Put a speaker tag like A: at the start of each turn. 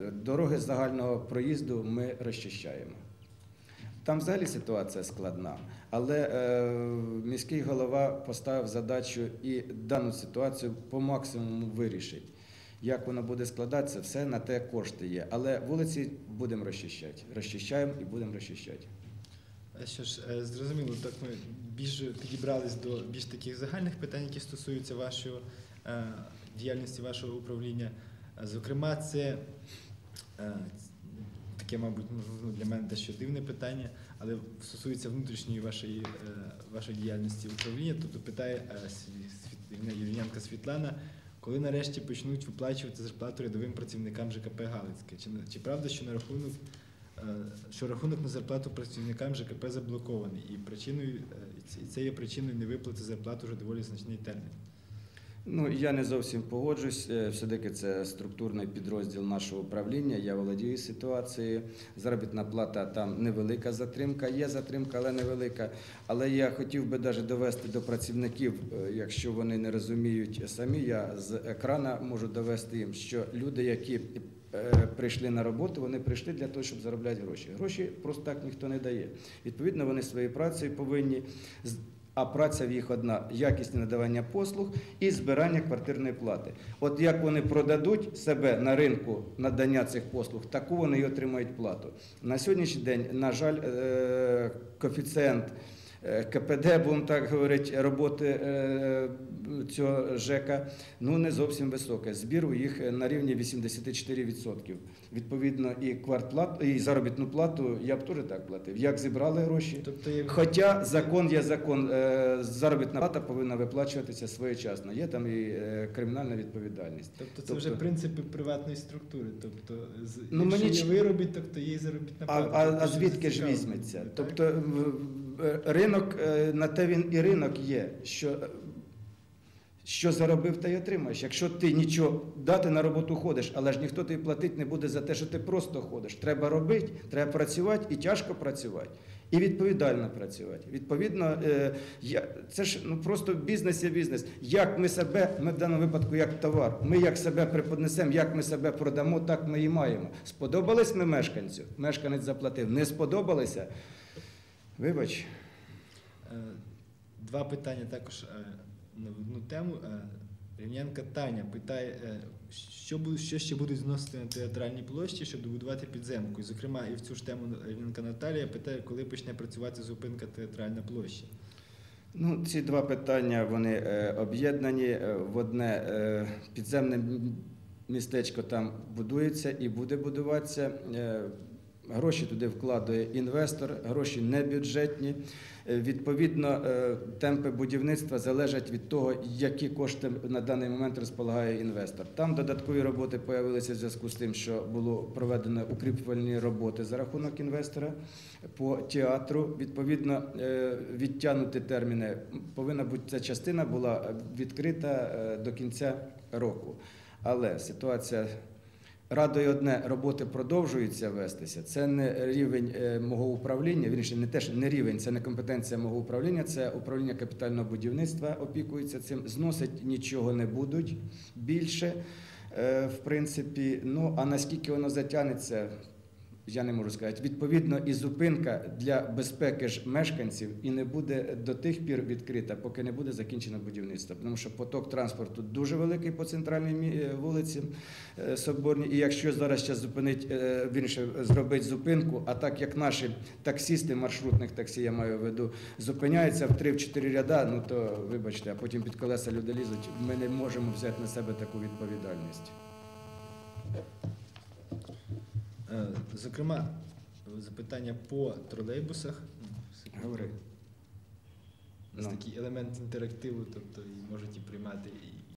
A: Дороги загального проїзду ми розчищаємо. Там взагалі ситуація складна, але е, міський голова поставив задачу і дану ситуацію по максимуму вирішить. Як воно буде складатися, все на те кошти є. Але вулиці будемо розчищати. Розчищаємо і будемо розчищати.
B: Що ж, е, зрозуміло, так ми більш підібрались до більш таких загальних питань, які стосуються вашої е, діяльності, вашого управління. Зокрема, це таке, мабуть, ну, для мене дещо дивне питання, але стосується внутрішньої вашої, е, вашої діяльності управління. Тобто питає е, Юріянка Світлана, коли нарешті почнуть виплачувати зарплату рядовим працівникам ЖКП Галицьке? Чи, чи правда, що на рахунок Е, що рахунок на зарплату працівникам ЖКП заблокований, і причиною е, і це- є причиною невиплати зарплати вже доволі значний термін.
A: Ну, я не зовсім погоджусь. Е, Все-таки це структурний підрозділ нашого управління. Я володію ситуацією. Заробітна плата там невелика затримка, є затримка, але невелика. Але я хотів би навіть довести до працівників, е, якщо вони не розуміють самі, я з екрана можу довести їм, що люди, які е, прийшли на роботу, вони прийшли для того, щоб заробляти гроші. Гроші просто так ніхто не дає. Відповідно, вони своєю працею повинні а праця в їх одна якісне надавання послуг і збирання квартирної плати. От як вони продадуть себе на ринку надання цих послуг, таку вони й отримають плату. На сьогоднішній день, на жаль, е, коефіцієнт. Е, КПД, будемо так говорити, роботи е, цього ЖЕКа ну не зовсім високе. Збір у їх на рівні 84%. Відповідно, і квартплату, і заробітну плату я б теж так платив. Як зібрали гроші?
B: Тобто, є-
A: Хоча закон є закон, е, заробітна плата повинна виплачуватися своєчасно. Є там і е, кримінальна відповідальність.
B: тобто це вже принципи приватної структури. Тобто, з-
A: Ну,
B: якщо
A: мені
B: є виробіток, то є заробітна
A: А,
B: плата.
A: а,
B: Тобто,
A: а звідки ж візьметься? Тобто ринок е, на те він і ринок є, що, е, що заробив, та й отримаєш. Якщо ти нічого дати на роботу ходиш, але ж ніхто тобі платить не буде за те, що ти просто ходиш. Треба робити, треба працювати і тяжко працювати. І відповідально працювати. Відповідно, е, це ж ну просто бізнес є бізнес. Як ми себе, ми в даному випадку як товар, ми як себе преподнесемо, як ми себе продамо, так ми і маємо. Сподобались ми мешканцю? Мешканець заплатив. Не сподобалися? Вибач.
B: Е, Два питання також е, на одну тему. Е, Рівнянка Таня питає, що, що ще будуть зносити на театральній площі, щоб добудувати підземку. І, зокрема, і в цю ж тему Рівнянка Наталія питає, коли почне працювати зупинка театральна площа.
A: Ну, ці два питання вони е, об'єднані в одне е, підземне містечко там будується і буде будуватися. Гроші туди вкладує інвестор, гроші не бюджетні. Е, Відповідно, е, темпи будівництва залежать від того, які кошти на даний момент розполагає інвестор. Там додаткові роботи з'явилися в зв'язку з тим, що було проведено укріплювальні роботи за рахунок інвестора по театру. Відповідно, е, відтягнути терміни. Повинна бути ця частина була відкрита до кінця року. Але ситуація радує одне, роботи продовжуються вестися. Це не рівень е, мого управління, ще не теж не рівень, це не компетенція мого управління, це управління капітального будівництва опікується цим. Зносить нічого не будуть більше. Е, В принципі, ну а наскільки воно затягнеться, я не можу сказати. Відповідно, і зупинка для безпеки ж мешканців і не буде до тих пір відкрита, поки не буде закінчено будівництво. Тому що поток транспорту дуже великий по центральній е, вулиці е, Соборній. І якщо зараз ще зупинить, е, вірніше, зробить зупинку, а так як наші таксісти маршрутних таксі, я маю в виду, зупиняються в 3-4 ряда, ну то вибачте, а потім під колеса люди лізуть. Ми не можемо взяти на себе таку відповідальність.
B: Е, Зокрема, запитання по тролейбусах.
A: Говори.
B: У нас
A: Ну.
B: такий елемент інтерактиву, тобто і можуть і приймати і